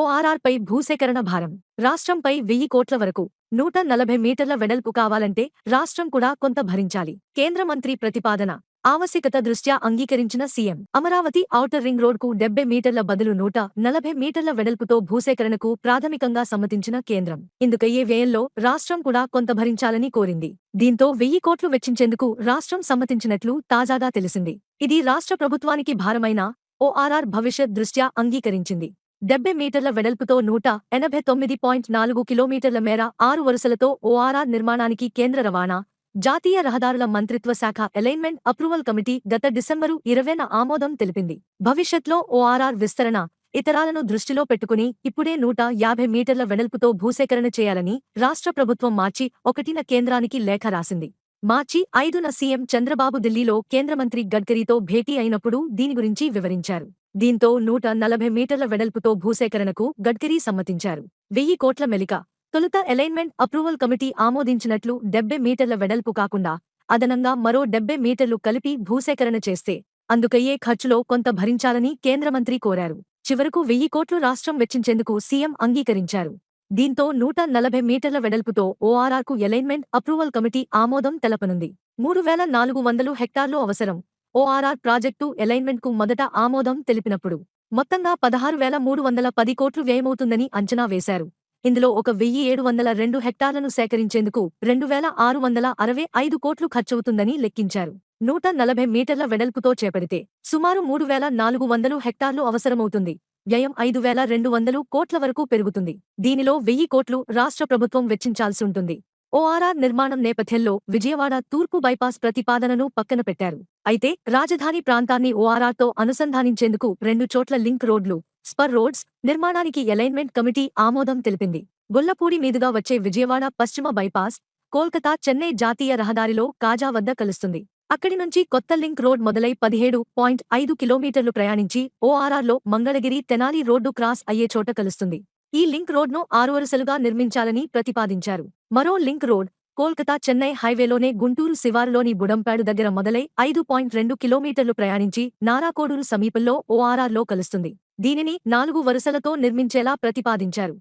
ఓఆర్ఆర్పై భూసేకరణ భారం. రాష్ట్రంపై వెయ్యి కోట్ల వరకు నూట నలభై మీటర్ల వెడల్పు కావాలంటే రాష్ట్రం కూడా కొంత భరించాలి. కేంద్ర మంత్రి ప్రతిపాదన. ఆవశ్యకత దృష్ట్యా అంగీకరించిన సీఎం. అమరావతి ఔటర్ రింగ్ రోడ్కు డెబ్బై మీటర్ల బదులు నూట నలభై మీటర్ల వెడల్పుతో భూసేకరణకు ప్రాథమికంగా సమ్మతించిన కేంద్రం. ఇందుకయ్యే వ్యయంలో రాష్ట్రం కూడా కొంత భరించాలని కోరింది. దీంతో వెయ్యి కోట్లు వెచ్చించేందుకు రాష్ట్రం సమ్మతించినట్లు తాజాగా తెలిసింది. ఇది రాష్ట్ర ప్రభుత్వానికి భారమైన ఓఆర్ఆర్ భవిష్యత్ దృష్ట్యా అంగీకరించింది. డెబ్బై మీటర్ల వెడల్పుతో నూట ఎనభై తొమ్మిది పాయింట్ నాలుగు కిలోమీటర్ల మేర ఆరు వరుసలతో ఓఆర్ఆర్ నిర్మాణానికి కేంద్ర రవాణా జాతీయ రహదారుల మంత్రిత్వ శాఖ అలైన్మెంట్ అప్రూవల్ కమిటీ గత డిసెంబరు ఇరవైన ఆమోదం తెలిపింది. భవిష్యత్లో ఓఆర్ఆర్ విస్తరణ ఇతరాలను దృష్టిలో పెట్టుకుని ఇప్పుడే నూట యాభై మీటర్ల వెడల్పుతో భూసేకరణ చేయాలని రాష్ట్ర ప్రభుత్వం మార్చి ఒకటిన కేంద్రానికి లేఖ రాసింది. మార్చి ఐదున సీఎం చంద్రబాబు ఢిల్లీలో కేంద్ర మంత్రి గడ్కరీతో భేటీ అయినప్పుడు దీని గురించి వివరించారు. దీంతో నూట నలభై మీటర్ల వెడల్పుతో భూసేకరణకు గడ్కరీ సమ్మతించారు. వెయ్యి కోట్ల మెలిక. తొలుత అలైన్మెంట్ అప్రూవల్ కమిటీ ఆమోదించినట్లు డెబ్బై మీటర్ల వెడల్పు కాకుండా అదనంగా మరో డెబ్బై మీటర్లు కలిపి భూసేకరణ చేస్తే అందుకయ్యే ఖర్చులో కొంత భరించాలని కేంద్ర మంత్రి కోరారు. చివరకు వెయ్యి కోట్లు రాష్ట్రం వెచ్చించేందుకు సీఎం అంగీకరించారు. దీంతో నూట నలభై మీటర్ల వెడల్పుతో ఓఆర్ఆర్కు అలైన్మెంట్ అప్రూవల్ కమిటీ ఆమోదం తెలపనుంది. మూడు వేల నాలుగు వందలు హెక్టార్లు అవసరం. ఓఆర్ఆర్ ప్రాజెక్టు ఎలైన్మెంట్కు మొదట ఆమోదం తెలిపినప్పుడు మొత్తంగా పదహారు వేల మూడు వందల పది కోట్లు వ్యయమవుతుందని అంచనా వేశారు. ఇందులో ఒక వెయ్యి ఏడు వందల రెండు హెక్టార్లను సేకరించేందుకు రెండు వేల ఆరు వందల అరవై ఐదు కోట్లు ఖర్చవుతుందని లెక్కించారు. నూట నలభై మీటర్ల వెడల్పుతో చేపడితే సుమారు మూడు వేల నాలుగు వందలు హెక్టార్లు అవసరమవుతుంది. వ్యయం ఐదు వేల రెండు వందలు కోట్ల వరకు పెరుగుతుంది. దీనిలో వెయ్యి కోట్లు రాష్ట్ర ప్రభుత్వం వెచ్చించాల్సి ఉంటుంది. ఓఆర్ఆర్ నిర్మాణం నేపథ్యంలో విజయవాడ తూర్పు బైపాస్ ప్రతిపాదనను పక్కన పెట్టారు. అయితే రాజధాని ప్రాంతాన్ని ఓఆర్ఆర్తో అనుసంధానించేందుకు రెండు చోట్ల లింక్ రోడ్లు స్పర్ రోడ్స్ నిర్మాణానికి అలైన్మెంట్ కమిటీ ఆమోదం తెలిపింది. గొల్లపూడి మీదుగా వచ్చే విజయవాడ పశ్చిమ బైపాస్ కోల్కతా చెన్నై జాతీయ రహదారిలో కాజా వద్ద కలుస్తుంది. అక్కడి నుంచి కొత్త లింక్ రోడ్ మొదలై పదిహేడు పాయింట్ ఐదు కిలోమీటర్లు ప్రయాణించి ఓఆర్ఆర్లో మంగళగిరి తెనాలి రోడ్డు క్రాస్ అయ్యే చోట కలుస్తుంది. ఈ లింక్ రోడ్ను ఆరు వరుసలుగా నిర్మించాలని ప్రతిపాదించారు. మరో లింక్ రోడ్ కోల్కతా చెన్నై హైవేలోనే గుంటూరు శివారులోని బుడంపాడు దగ్గర మొదలై ఐదు పాయింట్ రెండు కిలోమీటర్లు ప్రయాణించి నారాకోడూరు సమీపంలో ఓఆర్ఆర్లో కలుస్తుంది. దీనిని నాలుగు వరుసలతో నిర్మించేలా ప్రతిపాదించారు.